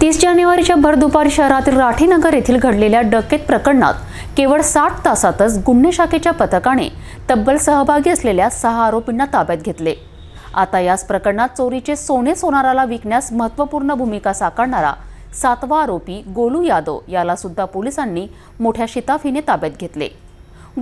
तीस जानेवारीच्या भर दुपारी शहरातील राठीनगर येथील घडलेल्या डकेत प्रकरणात केवळ साठ तासातच गुन्हे शाखेच्या पथकाने तब्बल सहभागी असलेल्या सहा आरोपींना ताब्यात घेतले. आता याच प्रकरणात चोरीचे सोने सोनाराला विकण्यास महत्त्वपूर्ण भूमिका साकारणारा सातवा आरोपी गोलू यादव याला सुद्धा पोलिसांनी मोठ्या शिताफीने ताब्यात घेतले.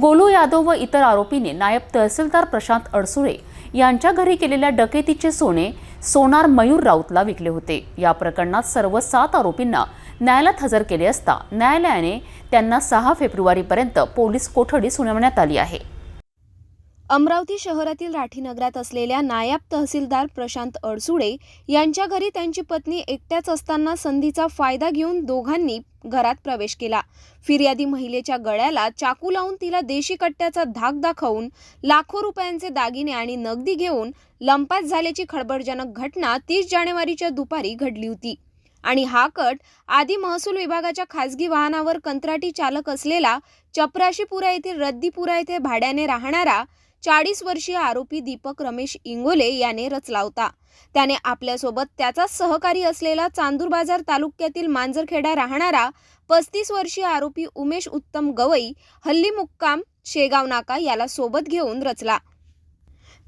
गोलू यादव व इतर आरोपीने नायब तहसीलदार प्रशांत अडसुळे यांच्या घरी केलेल्या डकेतीचे सोने सोनार मयूर राऊतला विकले होते. या प्रकरणात सर्व सात आरोपींना न्यायालयात हजर केले असता न्यायालयाने त्यांना सहा फेब्रुवारीपर्यंत पोलीस कोठडी सुनावण्यात आली आहे. अमरावती शहरातील राठीनगरात असलेल्या नायब तहसीलदार प्रशांत अडसुळे यांच्या घरी त्यांची पत्नी एकट्याच असताना संधीचा फायदा घेऊन दोघांनी घरात प्रवेश केला. फिर्यादी महिलेच्या गळ्याला चाकू लावून तिला देशी कट्ट्याचा धाक दाखवून लाखो रुपयांचे दागिने आणि नगदी घेऊन लंपास झाल्याची खळबळजनक घटना तीस जानेवारीच्या दुपारी घडली होती. आणि हा कट आधी महसूल विभागाच्या खासगी वाहनावर कंत्राटी चालक असलेला चपराशीपुरा येथील रद्दीपुरा येथे भाड्याने राहणारा चाळीस वर्षीय आरोपी दीपक रमेश इंगोले याने रचला होता. त्याने आपल्यासोबत त्याचाच सहकारी असलेला चांदूर बाजार तालुक्यातील मांजरखेडा राहणारा पस्तीस वर्षीय आरोपी उमेश उत्तम गवई हल्ली मुक्काम शेगाव नाका याला सोबत घेऊन रचला.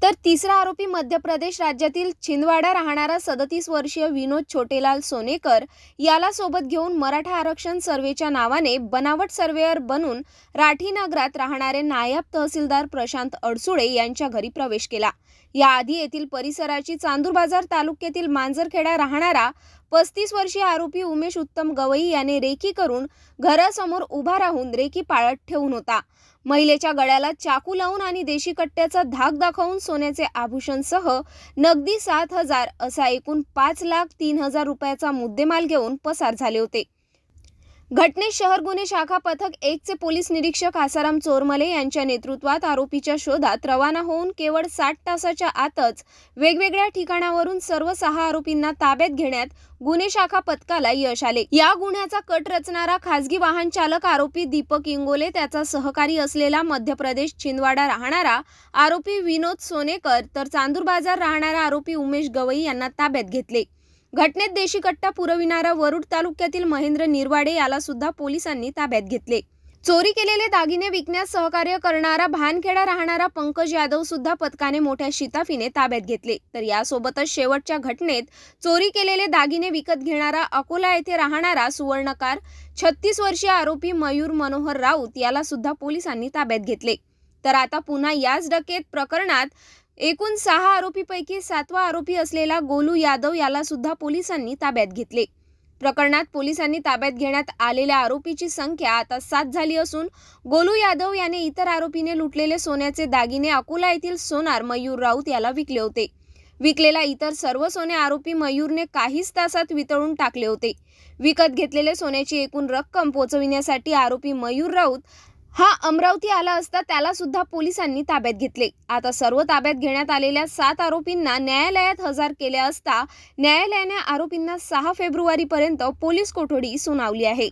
तर तिसरा आरोपी मध्य प्रदेश राज्यातील छिंदवाडा राहणारा सदतीस वर्षीय विनोद छोटेलाल सोनेकर याला सोबत घेऊन मराठा आरक्षण सर्वेच्या नावाने बनावट सर्वेअर बनून राठी नगरात राहणारे नायब तहसीलदार प्रशांत अडसुळे यांच्या घरी प्रवेश केला. याआधी येथील परिसराची चांदूर बाजार तालुक्यातील मांजरखेडा राहणारा पस्तीस वर्षीय आरोपी उमेश उत्तम गवई याने रेकी करून घरासमोर उभा राहून रेकी पाळत ठेवून होता. महिलेच्या गळ्याला चाकू लावून आणि देशी कट्ट्याचा धाक दाखवून सोन्याचे आभूषणसह नगदी सात हजार असा एकूण पाच लाख तीन हजार रुपयाचा मुद्देमाल घेऊन पसार झाले होते. घटनेत शहर गुन्हे शाखा पथक एकचे पोलीस निरीक्षक आसाराम चोरमले यांच्या नेतृत्वात आरोपीच्या शोधात रवाना होऊन केवळ साठ तासाच्या आतच वेगवेगळ्या ठिकाणावरून सर्व सहा आरोपींना ताब्यात घेण्यात गुन्हे शाखा पथकाला यश आले. या गुन्ह्याचा कट रचणारा खासगी वाहन चालक आरोपी दीपक इंगोले त्याचा सहकारी असलेला मध्य प्रदेश छिंदवाडा राहणारा आरोपी विनोद सोनेकर तर चांदूर बाजार राहणारा आरोपी उमेश गवई यांना ताब्यात घेतले. घटनेत देशी कट्टा पुरविणारा वरुड तालुक्यातील महेंद्र निरवाडे याला सुद्धा पोलिसांनी ताब्यात घेतले. चोरी केलेले दागिने विकण्यास सहकार्य करणारा भानखेडा राहणारा पंकज यादव सुद्धा पथकाने मोठ्या शिताफीने ताब्यात घेतले. तर यासोबतच शेवटच्या घटनेत चोरी केलेले दागिने विकत घेणारा अकोला येथे राहणारा सुवर्णकार छत्तीस वर्षीय आरोपी मयूर मनोहर राऊत याला सुद्धा पोलिसांनी ताब्यात घेतले. तर आता पुन्हा याच डकेत प्रकरणात एकूण सहा आरोपीपैकी सातवा आरोपी असलेला गोलू यादव याला सुद्धा पोलिसांनी ताब्यात घेतले. प्रकरणात पोलिसांनी ताब्यात घेण्यात आलेल्या आरोपीची संख्या आता सात झाली असून गोलू यादव याने इतर आरोपीने लुटलेले सोन्याचे दागिने अकोला येथील सोनार मयूर राऊत याला विकले होते. विकलेला इतर सर्व सोने आरोपी मयूरने काहीच तासात वितळून टाकले होते. विकत घेतलेले सोन्याची एकूण रक्कम पोचविण्यासाठी आरोपी मयूर राऊत हा अमरावती आला असता त्याला सुद्धा पोलिसांनी ताब्यात घेतले. आता सर्व ताब्यात घेण्यात आलेल्या सात आरोपींना न्यायालयात हजर केले असता न्यायालयाने आरोपींना सहा फेब्रुवारीपर्यंत पोलीस कोठडी सुनावली आहे.